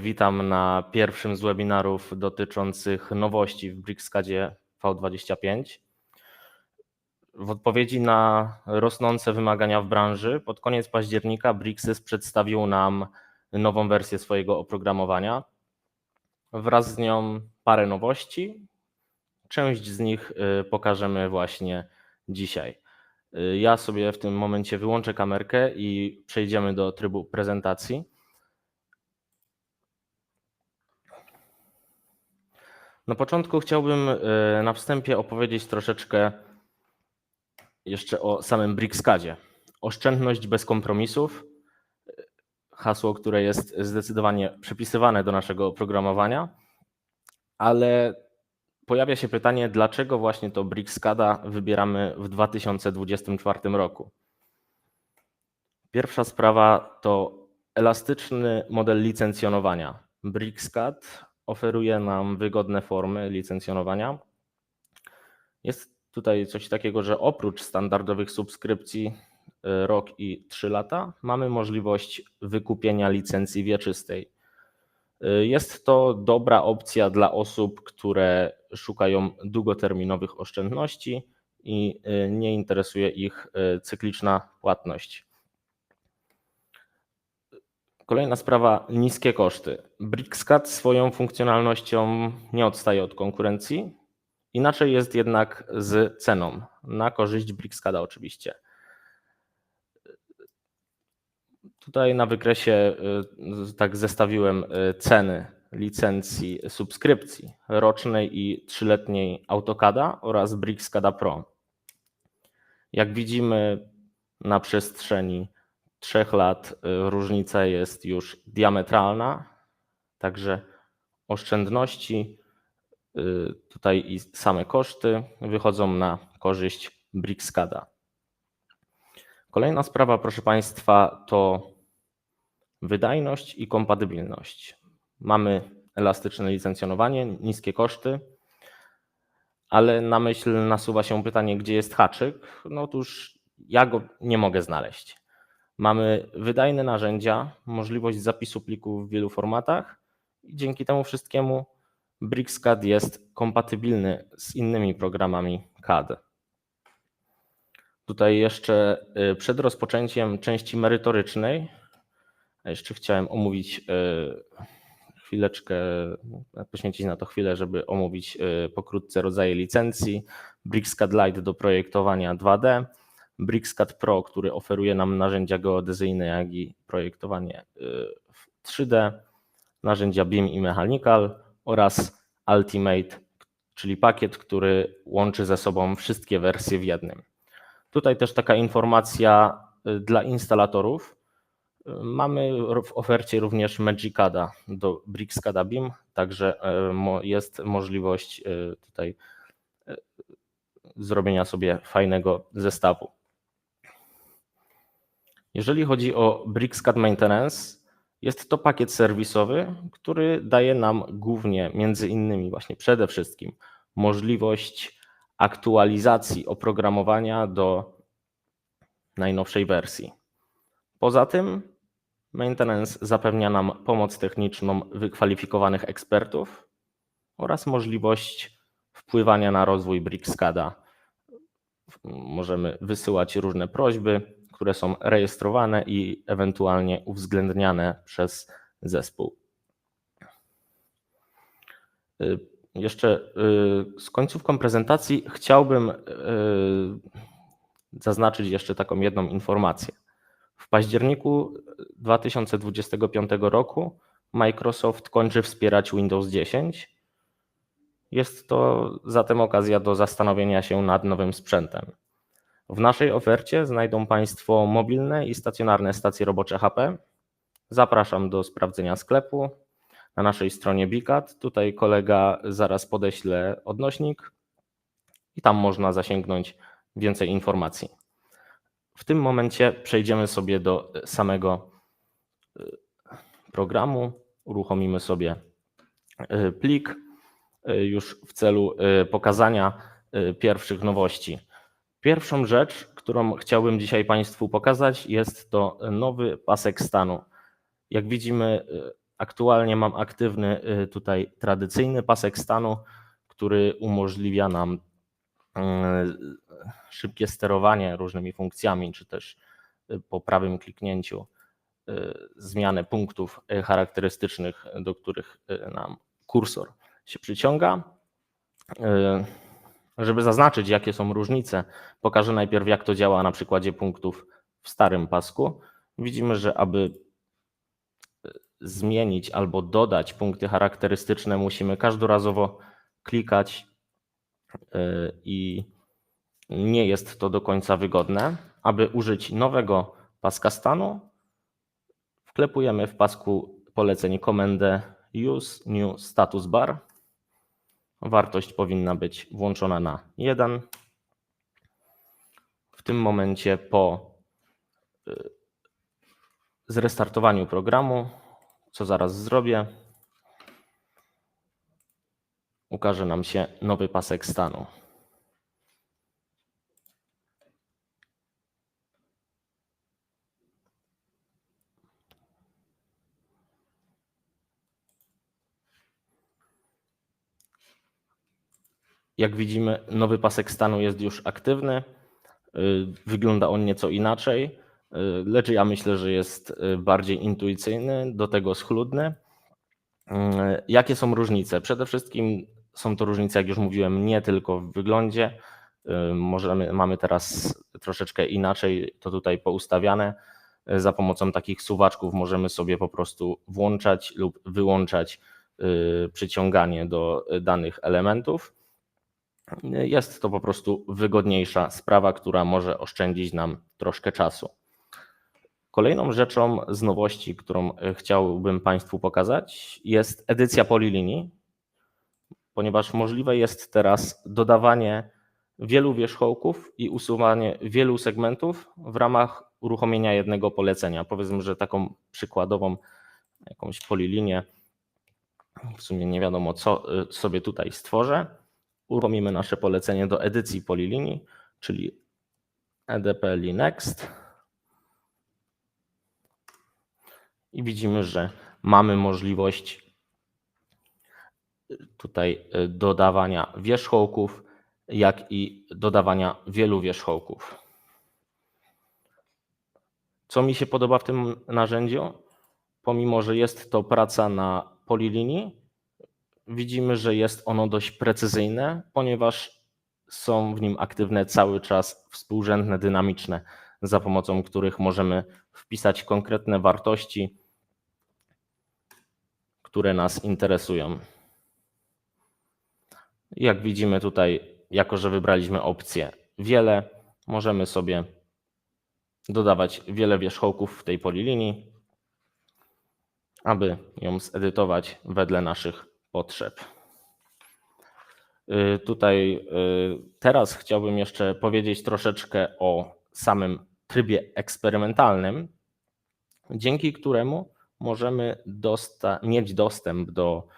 Witam na pierwszym z webinarów dotyczących nowości w BricsCADzie V25. W odpowiedzi na rosnące wymagania w branży, pod koniec października Brixys przedstawił nam nową wersję swojego oprogramowania. Wraz z nią parę nowości. Część z nich y, pokażemy właśnie dzisiaj. Y, Ja sobie w tym momencie wyłączę kamerkę i przejdziemy do trybu prezentacji. Na początku chciałbym y, na wstępie opowiedzieć troszeczkę jeszcze o samym BricsCADzie. Oszczędność bez kompromisów, hasło, które jest zdecydowanie przypisywane do naszego oprogramowania, ale pojawia się pytanie, dlaczego właśnie to BricsCADa wybieramy w 2024 roku. Pierwsza sprawa to elastyczny model licencjonowania. BricsCAD oferuje nam wygodne formy licencjonowania. Jest tutaj coś takiego, że oprócz standardowych subskrypcji y, rok i 3 lata, mamy możliwość wykupienia licencji wieczystej. Y, Jest to dobra opcja dla osób, które szukają długoterminowych oszczędności i y, nie interesuje ich cykliczna płatność. Kolejna sprawa niskie koszty. BricsCAD swoją funkcjonalnością nie odstaje od konkurencji. Inaczej jest jednak z ceną, na korzyść BricsCADa oczywiście. Tutaj na wykresie y, tak zestawiłem y, ceny licencji subskrypcji rocznej i trzyletniej AutoCADa oraz BricsCADa Pro. Jak widzimy na przestrzeni trzech lat y, różnica jest już diametralna, także oszczędności y, tutaj i same koszty wychodzą na korzyść BricsCADa. Kolejna sprawa, proszę Państwa, to wydajność i kompatybilność. Mamy elastyczne licencjonowanie, niskie koszty, ale na myśl nasuwa się pytanie, gdzie jest haczyk? No otóż ja go nie mogę znaleźć. Mamy wydajne narzędzia, możliwość zapisu plików w wielu formatach i dzięki temu wszystkiemu BricsCAD jest kompatybilny z innymi programami CAD. Tutaj jeszcze y, przed rozpoczęciem części merytorycznej, jeszcze chciałem omówić y, chwileczkę, poświęcić na to chwilę, żeby omówić y, pokrótce rodzaje licencji. BricsCAD Lite do projektowania 2D, BricsCAD Pro, który oferuje nam narzędzia geodezyjne, jak i projektowanie w 3D, narzędzia BIM i Mechanical oraz Ultimate, czyli pakiet, który łączy ze sobą wszystkie wersje w jednym. Tutaj też taka informacja y, dla instalatorów. Y, Mamy w ofercie również Magicada do BricsCADa BIM, także y, jest możliwość y, tutaj y, zrobienia sobie fajnego zestawu. Jeżeli chodzi o BricsCAD Maintenance, jest to pakiet serwisowy, który daje nam głównie, między innymi, właśnie przede wszystkim możliwość aktualizacji oprogramowania do najnowszej wersji. Poza tym, maintenance zapewnia nam pomoc techniczną wykwalifikowanych ekspertów oraz możliwość wpływania na rozwój BricsCADa. Możemy wysyłać różne prośby, które są rejestrowane i ewentualnie uwzględniane przez zespół. Y, Jeszcze y, z końcówką prezentacji chciałbym y, zaznaczyć jeszcze taką jedną informację. W październiku 2025 roku Microsoft kończy wspierać Windows 10. Jest to zatem okazja do zastanowienia się nad nowym sprzętem. W naszej ofercie znajdą Państwo mobilne i stacjonarne stacje robocze HP. Zapraszam do sprawdzenia sklepu na naszej stronie Bicat. Tutaj kolega zaraz podeśle odnośnik i tam można zasięgnąć więcej informacji. W tym momencie przejdziemy sobie do samego y, programu. Uruchomimy sobie y, plik już w celu pokazania pierwszych nowości. Pierwszą rzecz, którą chciałbym dzisiaj Państwu pokazać, jest to nowy pasek stanu. Jak widzimy, y, Aktualnie mam aktywny y, tutaj tradycyjny pasek stanu, który umożliwia nam y, szybkie sterowanie różnymi funkcjami, czy też po prawym kliknięciu zmianę punktów charakterystycznych, do których nam kursor się przyciąga. Żeby zaznaczyć, jakie są różnice, pokażę najpierw, jak to działa na przykładzie punktów w starym pasku. Widzimy, że aby zmienić albo dodać punkty charakterystyczne, musimy każdorazowo klikać y, i nie jest to do końca wygodne. Aby użyć nowego paska stanu, wklepujemy w pasku poleceń komendę use new status bar. Wartość powinna być włączona na 1. W tym momencie po y, zrestartowaniu programu co zaraz zrobię, ukaże nam się nowy pasek stanu. Jak widzimy, nowy pasek stanu jest już aktywny. Y, wygląda on nieco inaczej. Y, lecz ja myślę, że jest y, bardziej intuicyjny, do tego schludny. Jakie są różnice? Przede wszystkim są to różnice, jak już mówiłem, nie tylko w wyglądzie. Możemy, mamy teraz troszeczkę inaczej to tutaj poustawiane. Za pomocą takich suwaczków możemy sobie po prostu włączać lub wyłączać przyciąganie do danych elementów. Jest to po prostu wygodniejsza sprawa, która może oszczędzić nam troszkę czasu. Kolejną rzeczą z nowości, którą e, chciałbym Państwu pokazać, jest edycja polilinii, ponieważ możliwe jest teraz dodawanie wielu wierzchołków i usuwanie wielu segmentów w ramach uruchomienia jednego polecenia. Powiedzmy, że taką przykładową jakąś polilinię, w sumie nie wiadomo co e, sobie tutaj stworzę. Uruchomimy nasze polecenie do edycji polilinii, czyli edp next i widzimy, że mamy możliwość tutaj y, dodawania wierzchołków, jak i dodawania wielu wierzchołków. Co mi się podoba w tym narzędziu? Pomimo, że jest to praca na polilinii, widzimy, że jest ono dość precyzyjne, ponieważ są w nim aktywne cały czas współrzędne, dynamiczne, za pomocą których możemy wpisać konkretne wartości które nas interesują. Jak widzimy tutaj, jako że wybraliśmy opcję wiele, możemy sobie dodawać wiele wierzchołków w tej polilinii, aby ją zedytować wedle naszych potrzeb. Y, tutaj y, teraz chciałbym jeszcze powiedzieć troszeczkę o samym trybie eksperymentalnym, dzięki któremu możemy dosta mieć dostęp do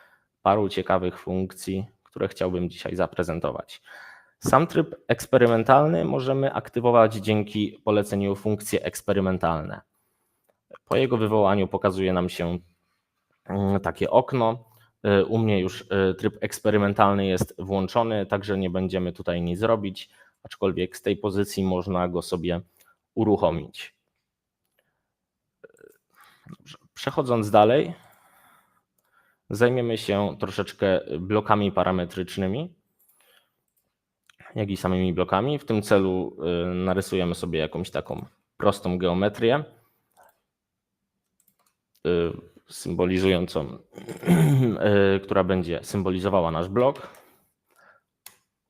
paru ciekawych funkcji, które chciałbym dzisiaj zaprezentować. Sam tryb eksperymentalny możemy aktywować dzięki poleceniu funkcje eksperymentalne. Po jego wywołaniu pokazuje nam się mm, takie okno. Y, u mnie już y, tryb eksperymentalny jest włączony, także nie będziemy tutaj nic robić, aczkolwiek z tej pozycji można go sobie uruchomić. Dobrze. Przechodząc dalej, zajmiemy się troszeczkę blokami parametrycznymi, jak i samymi blokami. W tym celu narysujemy sobie jakąś taką prostą geometrię symbolizującą, y, która będzie symbolizowała nasz blok.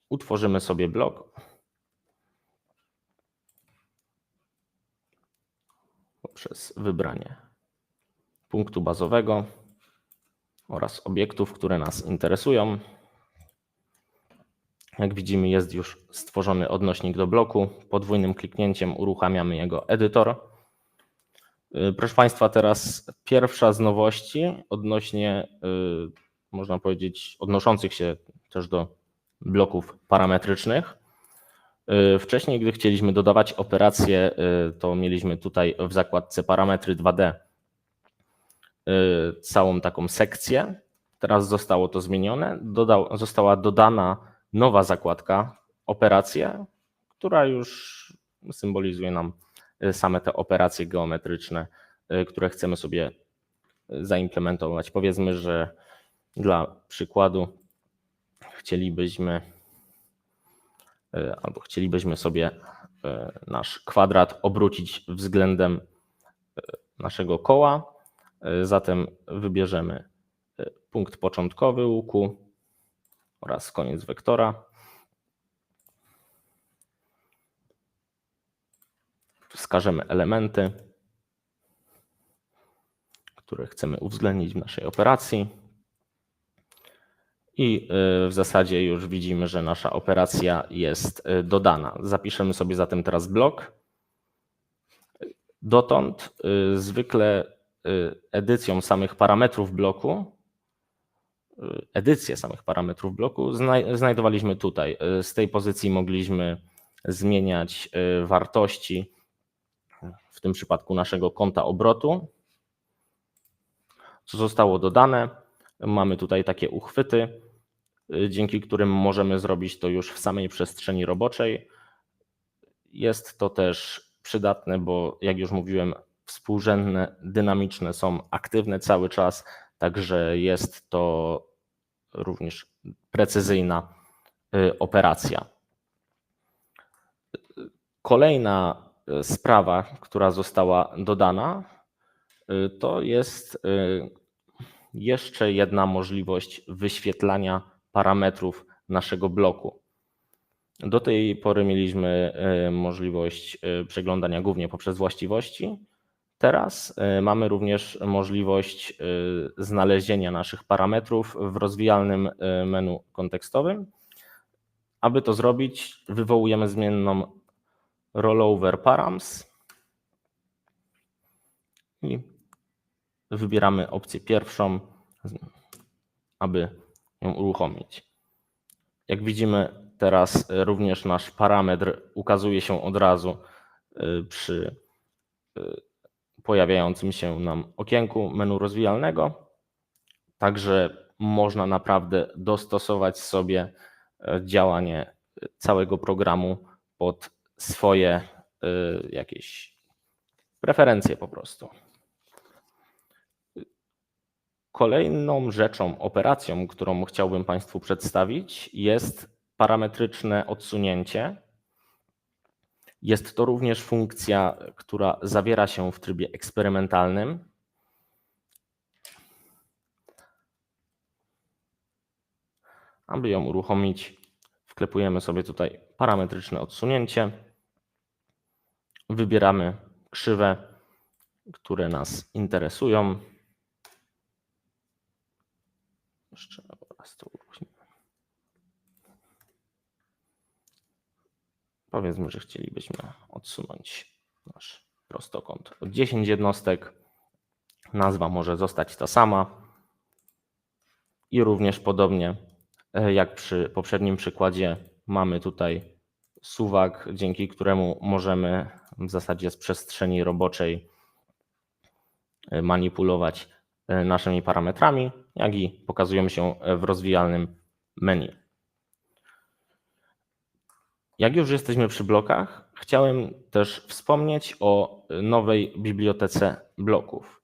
Utworzymy sobie blok. Poprzez wybranie punktu bazowego oraz obiektów, które nas interesują. Jak widzimy, jest już stworzony odnośnik do bloku. Podwójnym kliknięciem uruchamiamy jego edytor. Y, proszę Państwa, teraz pierwsza z nowości odnośnie, y, można powiedzieć, odnoszących się też do bloków parametrycznych. Y, wcześniej, gdy chcieliśmy dodawać operacje, to mieliśmy tutaj w zakładce parametry 2D y, całą taką sekcję. Teraz zostało to zmienione. Dodał, została dodana nowa zakładka operacje, która już symbolizuje nam same te operacje geometryczne, y, które chcemy sobie y, zaimplementować. Powiedzmy, że dla przykładu chcielibyśmy y, albo chcielibyśmy sobie y, nasz kwadrat obrócić względem y, naszego koła. Y, Zatem wybierzemy y, punkt początkowy łuku oraz koniec wektora. Wskażemy elementy, które chcemy uwzględnić w naszej operacji. I y, w zasadzie już widzimy, że nasza operacja jest y, dodana. Zapiszemy sobie zatem teraz blok. Dotąd y, zwykle edycją samych parametrów bloku, edycję samych parametrów bloku znaj- znajdowaliśmy tutaj. Z tej pozycji mogliśmy zmieniać wartości, w tym przypadku naszego konta obrotu. Co zostało dodane? Mamy tutaj takie uchwyty, y, dzięki którym możemy zrobić to już w samej przestrzeni roboczej. Jest to też przydatne, bo jak już mówiłem, współrzędne, dynamiczne są aktywne cały czas, także jest to również precyzyjna y, operacja. Kolejna y, sprawa, która została dodana, y, to jest y, jeszcze jedna możliwość wyświetlania parametrów naszego bloku. Do tej pory mieliśmy y, możliwość przeglądania głównie poprzez właściwości. Teraz mamy również możliwość znalezienia naszych parametrów w rozwijalnym menu kontekstowym. Aby to zrobić, wywołujemy zmienną rollover params i wybieramy opcję pierwszą, aby ją uruchomić. Jak widzimy, teraz y, również nasz parametr ukazuje się od razu y, przy y, pojawiającym się nam okienku menu rozwijalnego. Także można naprawdę dostosować sobie e, działanie całego programu pod swoje y, jakieś preferencje po prostu. Kolejną rzeczą, operacją, którą chciałbym Państwu przedstawić, jest parametryczne odsunięcie. Jest to również funkcja, która zawiera się w trybie eksperymentalnym. Aby ją uruchomić, wklepujemy sobie tutaj parametryczne odsunięcie. Wybieramy krzywe, które nas interesują. Jeszcze raz to uruchomimy. Powiedzmy, że chcielibyśmy odsunąć nasz prostokąt o 10 jednostek. Nazwa może zostać ta sama. I również podobnie e, jak przy poprzednim przykładzie mamy tutaj suwak, dzięki któremu możemy w zasadzie z przestrzeni roboczej e, manipulować e, naszymi parametrami, jak i pokazują się w rozwijalnym menu. Jak już jesteśmy przy blokach, chciałem też wspomnieć o nowej bibliotece bloków.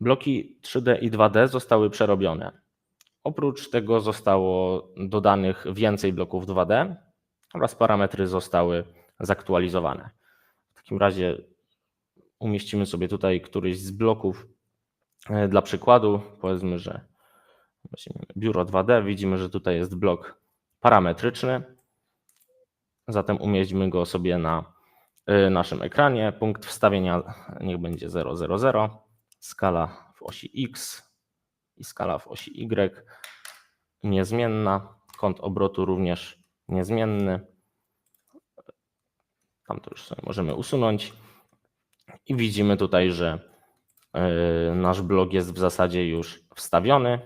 Bloki 3D i 2D zostały przerobione. Oprócz tego zostało dodanych więcej bloków 2D oraz parametry zostały zaktualizowane. Takim razie umieścimy sobie tutaj któryś z bloków e, dla przykładu. Powiedzmy, że biuro 2D. Widzimy, że tutaj jest blok parametryczny. Zatem umieśćmy go sobie na y, naszym ekranie. Punkt wstawienia niech będzie 000, skala w osi X i skala w osi Y niezmienna, kąt obrotu również niezmienny. Tam to już sobie możemy usunąć. I widzimy tutaj, że y, nasz blok jest w zasadzie już wstawiony.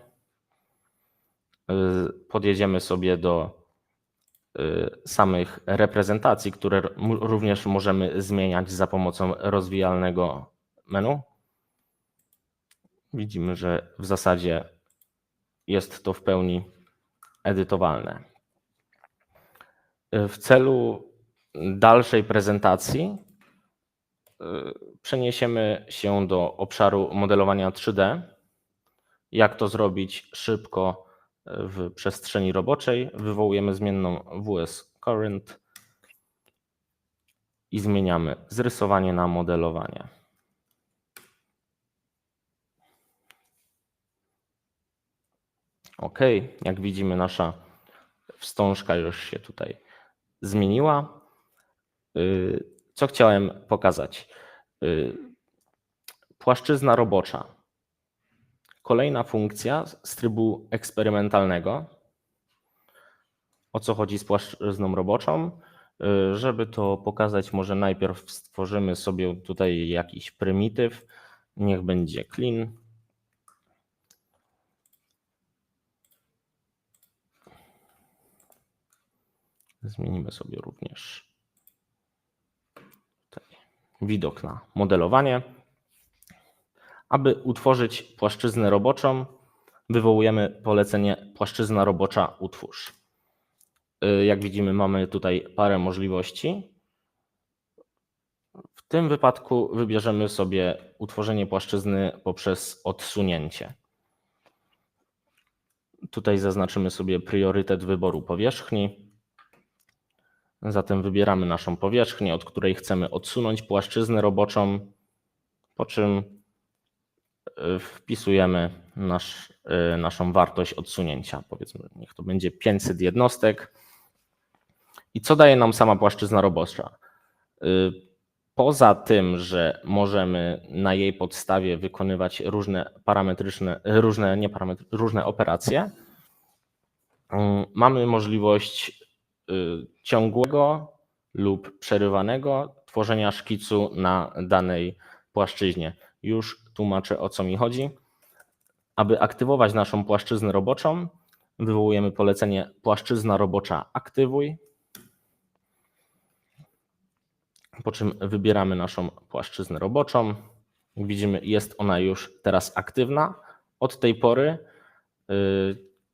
Y, Podjedziemy sobie do y, samych reprezentacji, które również możemy zmieniać za pomocą rozwijalnego menu. widzimy, że w zasadzie jest to w pełni edytowalne. W celu dalszej prezentacji y, przeniesiemy się do obszaru modelowania 3D. Jak to zrobić szybko w przestrzeni roboczej? Wywołujemy zmienną WS Current i zmieniamy zrysowanie na modelowanie. OK, jak widzimy, nasza wstążka już się tutaj zmieniła. Y, Co chciałem pokazać? Y, Płaszczyzna robocza. Kolejna funkcja z trybu eksperymentalnego. O co chodzi z płaszczyzną roboczą? Y, Żeby to pokazać, może najpierw stworzymy sobie tutaj jakiś prymityw. Niech będzie clean. Zmienimy sobie również widok na modelowanie. Aby utworzyć płaszczyznę roboczą, wywołujemy polecenie płaszczyzna robocza utwórz. Y, Jak widzimy, mamy tutaj parę możliwości. W tym wypadku wybierzemy sobie utworzenie płaszczyzny poprzez odsunięcie. Tutaj zaznaczymy sobie priorytet wyboru powierzchni. Zatem wybieramy naszą powierzchnię, od której chcemy odsunąć płaszczyznę roboczą, po czym y, wpisujemy nasz, y, naszą wartość odsunięcia. Powiedzmy, niech to będzie 500 jednostek. I co daje nam sama płaszczyzna robocza? Y, Poza tym, że możemy na jej podstawie wykonywać różne parametryczne, różne, nie parametry, różne operacje, mm, mamy możliwość ciągłego lub przerywanego tworzenia szkicu na danej płaszczyźnie. Już tłumaczę o co mi chodzi. Aby aktywować naszą płaszczyznę roboczą, wywołujemy polecenie płaszczyzna robocza aktywuj, po czym wybieramy naszą płaszczyznę roboczą. Widzimy, jest ona już teraz aktywna. Od tej pory y,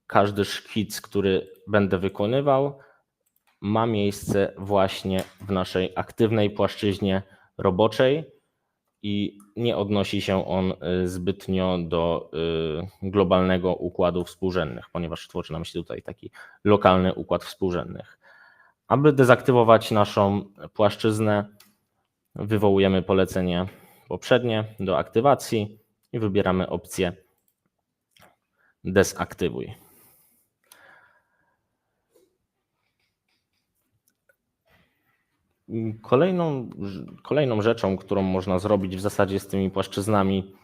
każdy szkic, który będę wykonywał, ma miejsce właśnie w naszej aktywnej płaszczyźnie roboczej i nie odnosi się on y, zbytnio do y, globalnego układu współrzędnych, ponieważ tworzy nam się tutaj taki lokalny układ współrzędnych. Aby dezaktywować naszą płaszczyznę, wywołujemy polecenie poprzednie do aktywacji i wybieramy opcję dezaktywuj. Kolejną, kolejną rzeczą, którą można zrobić w zasadzie z tymi płaszczyznami,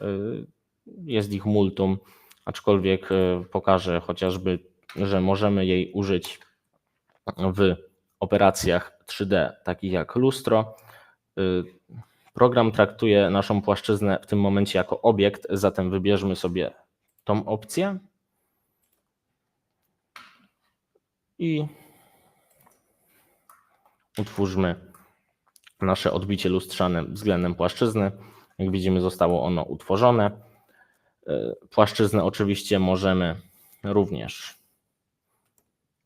y, jest ich multum, aczkolwiek y, pokażę chociażby, że możemy jej użyć w operacjach 3D, takich jak lustro. Y, Program traktuje naszą płaszczyznę w tym momencie jako obiekt, zatem wybierzmy sobie tą opcję i utwórzmy nasze odbicie lustrzane względem płaszczyzny. Jak widzimy, zostało ono utworzone. Y, Płaszczyznę oczywiście możemy również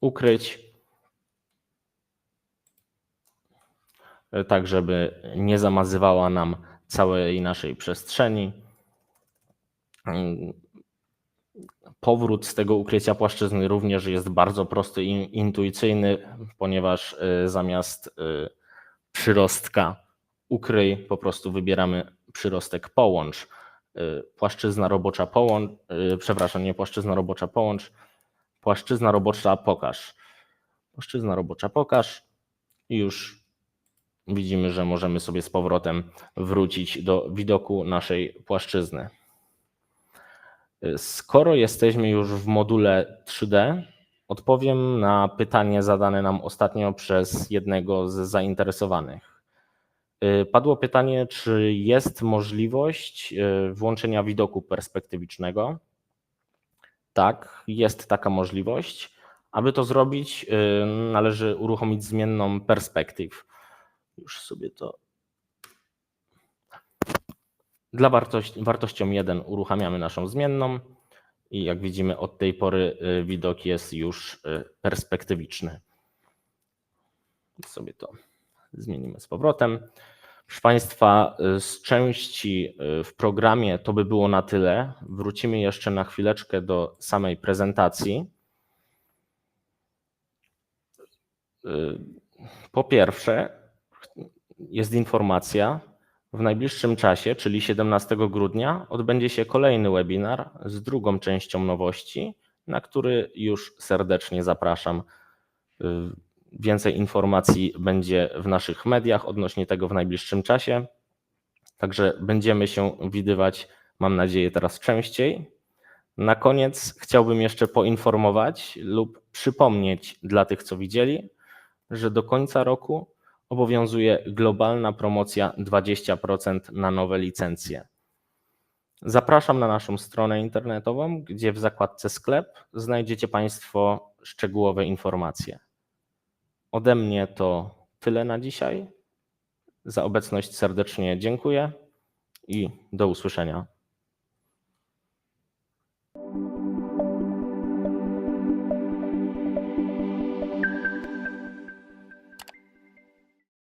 ukryć, tak żeby nie zamazywała nam całej naszej przestrzeni. Powrót z tego ukrycia płaszczyzny również jest bardzo prosty i intuicyjny, ponieważ y, zamiast y, przyrostka ukryj, po prostu wybieramy przyrostek połącz. Y, Płaszczyzna robocza połącz, przepraszam, nie płaszczyzna robocza połącz, płaszczyzna robocza pokaż. Płaszczyzna robocza pokaż i już widzimy, że możemy sobie z powrotem wrócić do widoku naszej płaszczyzny. Skoro jesteśmy już w module 3D, odpowiem na pytanie zadane nam ostatnio przez jednego z zainteresowanych. Padło pytanie, czy jest możliwość y, włączenia widoku perspektywicznego. Tak, jest taka możliwość. Aby to zrobić, y, należy uruchomić zmienną perspektyw. Już sobie to Dla wartości, wartością 1 uruchamiamy naszą zmienną i jak widzimy od tej pory y, widok jest już y, perspektywiczny. Sobie to zmienimy z powrotem. Proszę Państwa, y, z części w programie to by było na tyle. Wrócimy jeszcze na chwileczkę do samej prezentacji. Po pierwsze, jest informacja, w najbliższym czasie, czyli 17 grudnia, odbędzie się kolejny webinar z drugą częścią nowości, na który już serdecznie zapraszam. Y, Więcej informacji będzie w naszych mediach odnośnie tego w najbliższym czasie. Także będziemy się widywać, mam nadzieję, teraz częściej. Na koniec chciałbym jeszcze poinformować lub przypomnieć dla tych, co widzieli, że do końca roku obowiązuje globalna promocja 20% na nowe licencje. Zapraszam na naszą stronę internetową, gdzie w zakładce sklep znajdziecie Państwo szczegółowe informacje. Ode mnie to tyle na dzisiaj. Za obecność serdecznie dziękuję i do usłyszenia.